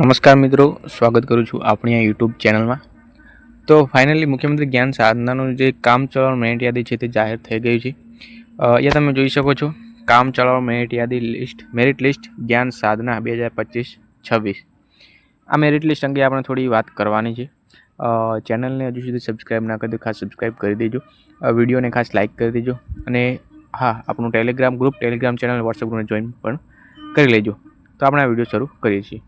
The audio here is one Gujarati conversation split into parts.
નમસ્કાર મિત્રો, સ્વાગત કરું છું આપણી આ યુટ્યુબ ચેનલમાં તો ફાઇનલી મુખ્યમંત્રી જ્ઞાન સાધનાનું જે કામ ચલાવવા મેરિટ યાદી છે તે જાહેર થઈ ગયું છે. અહીંયા તમે જોઈ શકો છો, કામ ચલાવવા મેરિટ યાદી લિસ્ટ મેરિટ લિસ્ટ જ્ઞાન સાધના બે હજાર પચીસ છવ્વીસ. આ મેરિટ લિસ્ટ અંગે આપણે થોડી વાત કરવાની છે. ચેનલને હજુ સુધી સબસ્ક્રાઈબ ના કરી ખાસ સબસ્ક્રાઈબ કરી દેજો. વિડીયોને ખાસ લાઇક કરી દેજો. અને હા, આપણું Telegram group Telegram channel WhatsApp ગ્રુપને join પણ કરી લેજો. તો આપણે આ વીડિયો શરૂ કરીએ છીએ.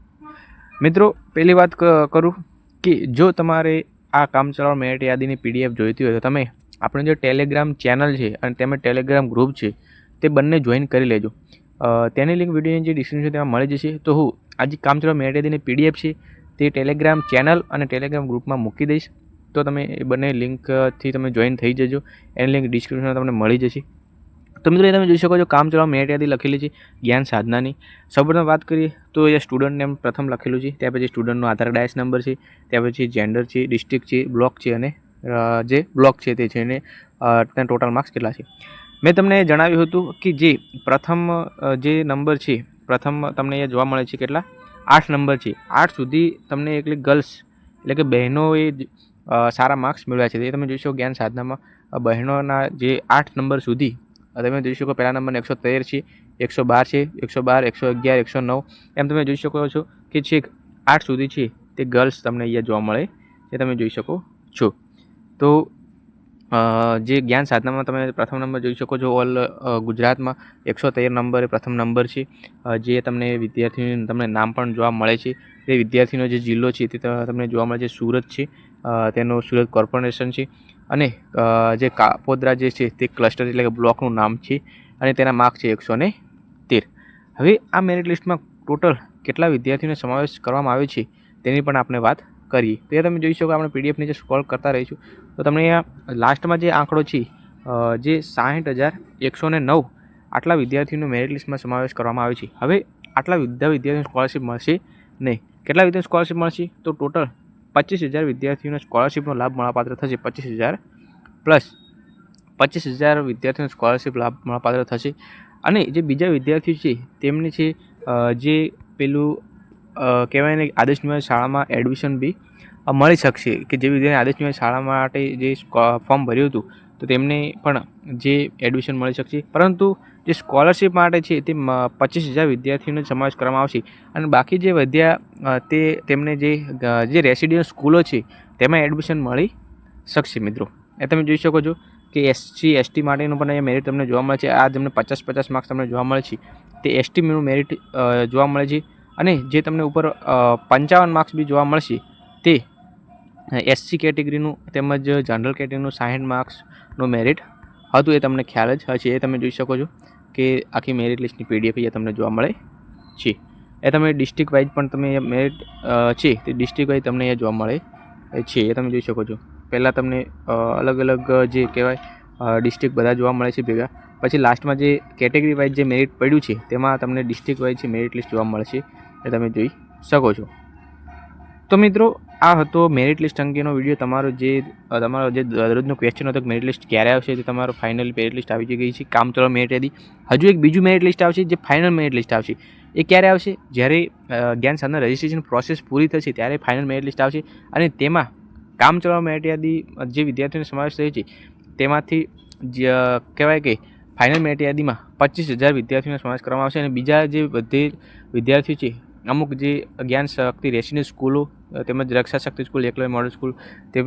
મિત્રો, પહેલી વાત કરું કે જો તમારે આ કામ ચલાવવા મેરિટ યાદીની પીડીએફ જોઈતી હોય તો તમે આપણે જે ટેલિગ્રામ ચેનલ છે અને તેમાં ટેલિગ્રામ ગ્રુપ છે, તે બંને જોઈન કરી લેજો. તેની લિંક વિડીયોની જે ડિસ્ક્રિપ્શન તેમાં મળી જશે. તો હું આજે કામચલાઉ મેરિટ યાદીની પીડીએફ છે, તે ટેલિગ્રામ ચેનલ અને ટેલિગ્રામ ગ્રુપમાં મૂકી દઈશ. તો તમે એ બંને લિંકથી તમે જોઈન થઈ જજો. એની લિંક ડિસ્ક્રિપ્શનમાં તમને મળી જશે. તો મિત્રો, એ તમે જોઈ શકો છો, કામ ચલાવ મેરિટ યાદી લખેલી છે, જ્ઞાન સાધનાની. સૌપ્રથમ વાત કરીએ તો એ સ્ટુડન્ટ નેમ પ્રથમ લખેલું છે, ત્યાર પછી સ્ટુડન્ટનો આધાર ડાયસ નંબર છે, ત્યાર પછી જેન્ડર છે ડિસ્ટ્રિક્ટ છે બ્લોક છે અને જે બ્લોક છે તે છે અને ત્યાં ટોટલ માર્ક્સ કેટલા છે. મેં તમને જણાવ્યું હતું કે જે પ્રથમ જે નંબર છે, પ્રથમ તમને અહીંયા જોવા મળે છે કેટલા? આઠ નંબર છે. આઠ સુધી તમને એટલે ગર્લ્સ એટલે કે બહેનોએ સારા માર્ક્સ મેળવ્યા છે. તે તમે જોઈશો જ્ઞાન સાધનામાં બહેનોના જે આઠ નંબર સુધી તમે જોઈ શકો પહેલા નંબરને એકસો તેર છે, એકસો બાર છે, એકસો બાર, એકસો અગિયાર, એકસો નવ. એમ તમે જોઈ શકો છો કે છેક આઠ સુધી છે તે ગર્લ્સ તમને અહીંયા જોવા મળે, એ તમે જોઈ શકો છો. તો જે જ્ઞાન સાધનામાં તમે પ્રથમ નંબર જોઈ શકો છો ઓલ ગુજરાતમાં એકસો તેર નંબર પ્રથમ નંબર છે. જે તમને વિદ્યાર્થીનું તમને નામ પણ જોવા મળે છે. તે વિદ્યાર્થીનો જે જિલ્લો છે તે તમને જોવા મળે છે, સુરત છે. તેનો સુરત કોર્પોરેશન છે. અને જે કાપોદ્રા જે છે તે ક્લસ્ટર એટલે કે બ્લોકનું નામ છે અને તેના માર્ક છે એકસો તેર. હવે આ મેરિટ લિસ્ટમાં ટોટલ કેટલા વિદ્યાર્થીઓનો સમાવેશ કરવામાં આવે છે તેની પણ આપણે વાત કરીએ. તો એ તમે જોઈ શકો આપણે પીડીએફની જે સ્કોલ કરતા રહીશું. તો તમને લાસ્ટમાં જે આંકડો છે જે સાહીઠ હજાર એકસો નવ આટલા વિદ્યાર્થીઓનો મેરિટ લિસ્ટમાં સમાવેશ કરવામાં આવે છે. હવે આટલા બધા વિદ્યાર્થીઓને સ્કોલરશિપ મળશે નહીં. કેટલા વિદ્યાર્થીઓને સ્કોલરશિપ મળશે? તો ટોટલ પચીસ હજાર વિદ્યાર્થીઓને સ્કોલરશિપનો લાભ મળવાપાત્ર થશે. પચીસ હજાર પ્લસ પચીસ હજાર વિદ્યાર્થીઓને સ્કોલરશિપ લાભ મળવાપાત્ર થશે. અને જે બીજા વિદ્યાર્થીઓ છે, તેમને છે જે પેલું કહેવાય ને કે આદર્શ નિવાસી શાળામાં એડમિશન બી મળી શકશે. કે જે વિદ્યાર્થી આદર્શ નિવાસી શાળા માટે જે ફોર્મ ભર્યું હતું, તો તેમને પણ જે એડમિશન મળી શકશે. પરંતુ જે સ્કોલરશિપ માટે છે તે પચીસ હજાર વિદ્યાર્થીઓનો સમાવેશ કરવામાં આવશે. અને બાકી જે વધ્યા તે તેમને જે જે રેસિડેન્ટ સ્કૂલો છે, તેમાં એડમિશન મળી શકશે મિત્રો. એ તમે જોઈ શકો છો કે એસસી એસટી માટેનું પણ અહીંયા મેરિટ તમને જોવા મળે છે. આ તમને પચાસ પચાસ માર્ક્સ તમને જોવા મળે છે. તે એસટીનું મેરિટ જોવા મળે છે. અને જે તમને ઉપર પંચાવન માર્ક્સ બી જોવા મળશે, તે એસસી કેટેગરીનું તેમજ જનરલ કેટેગરીનું સાહીઠ માર્ક્સનું મેરિટ હતું, એ તમને ખ્યાલ જ હશે. એ તમે જોઈ શકો છો. કે આખી મેરિટ લિસ્ટની પીડીએફ અહીંયા તમને જોવા મળે. છે એ તમે ડિસ્ટ્રિક્ટ વાઇઝ પણ તમે મેરિટ છે, તે ડિસ્ટ્રિક્ટ વાઇઝ તમને અહીંયા જોવા મળે. છે, એ તમે જોઈ શકો છો. પહેલાં તમને અલગ અલગ જે કહેવાય ડિસ્ટ્રિક્ટ બધા જોવા મળે છે ભેગા. પછી લાસ્ટમાં જે કેટેગરી વાઇઝ જે મેરિટ પડ્યું છે, તેમાં તમને ડિસ્ટ્રિક્ટ વાઇઝ છે મેરિટ લિસ્ટ જોવા મળશે એ તમે જોઈ શકો છો. તો મિત્રો, આ હતો મેરિટ લિસ્ટ અંગેનો વીડિયો તમારો જે તમારો જે દરરોજનો ક્વેશ્ચન હતો કે મેરિટ લિસ્ટ ક્યારે આવશે, તે તમારો ફાઇનલ મેરિટ લિસ્ટ આવી ગઈ છે. કામ ચલો મેરિટ યાદી હજુ એક બીજું મેરિટ લિસ્ટ આવશે, જે ફાઇનલ મેરિટ લિસ્ટ આવશે. એ ક્યારે આવશે? જ્યારે જ્ઞાન સાધના રજિસ્ટ્રેશન પ્રોસેસ પૂરી થશે, ત્યારે ફાઇનલ મેરિટ લિસ્ટ આવશે. અને તેમાં કામ ચલાવવા મેરિટ યાદી જે વિદ્યાર્થીઓનો સમાવેશ થયો છે, તેમાંથી જે કહેવાય કે ફાઇનલ મેરિટ યાદીમાં પચીસ હજાર વિદ્યાર્થીઓનો સમાવેશ કરવામાં આવશે. અને બીજા જે બધે વિદ્યાર્થીઓ છે અમુક જે જ્ઞાન શક્તિ રેસીની સ્કૂલો તેમજ Raksha Shakti school, Eklavya model school, તે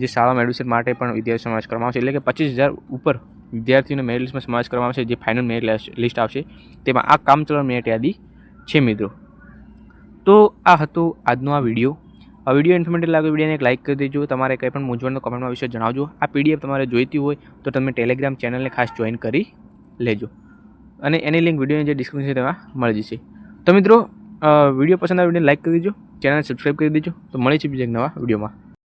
જે શાળામાં એડમિશન માટે પણ વિદ્યાર્થી સમાવેશ કરવામાં આવશે. એટલે કે પચીસ હજાર ઉપર વિદ્યાર્થીઓને મેરિટ લિસ્ટમાં સમાવેશ કરવામાં આવશે, જે ફાઇનલ મેરિટ લિસ્ટ આવશે. તેમાં આ કામ ચલાવવા મેરિટ યાદી છે મિત્રો. તો આ હતો આજનો આ વીડિયો. આ વીડિયો ઇન્ફોર્મેટિવ લાગ્યો વિડીયોને એક લાઇક કરી દેજો. તમારે કંઈ પણ મૂંઝવણનો કમેન્ટમાં વિશે જણાવજો. આ પીડીએફ તમારે જોઈતી હોય તો તમે ટેલિગ્રામ ચેનલને ખાસ જોઈન કરી લેજો. અને એની લિંક વિડીયોની જે ડિસ્ક્રિપ્શન તેમાં મળી જશે. તો મિત્રો વીડિયો પસંદ આવે વીડિયો લાઇક કરી દેજો. ચેનલ સબસ્ક્રાઈબ કરી દેજો. તો મળી છે બીજા એક નવા વિડીયોમાં.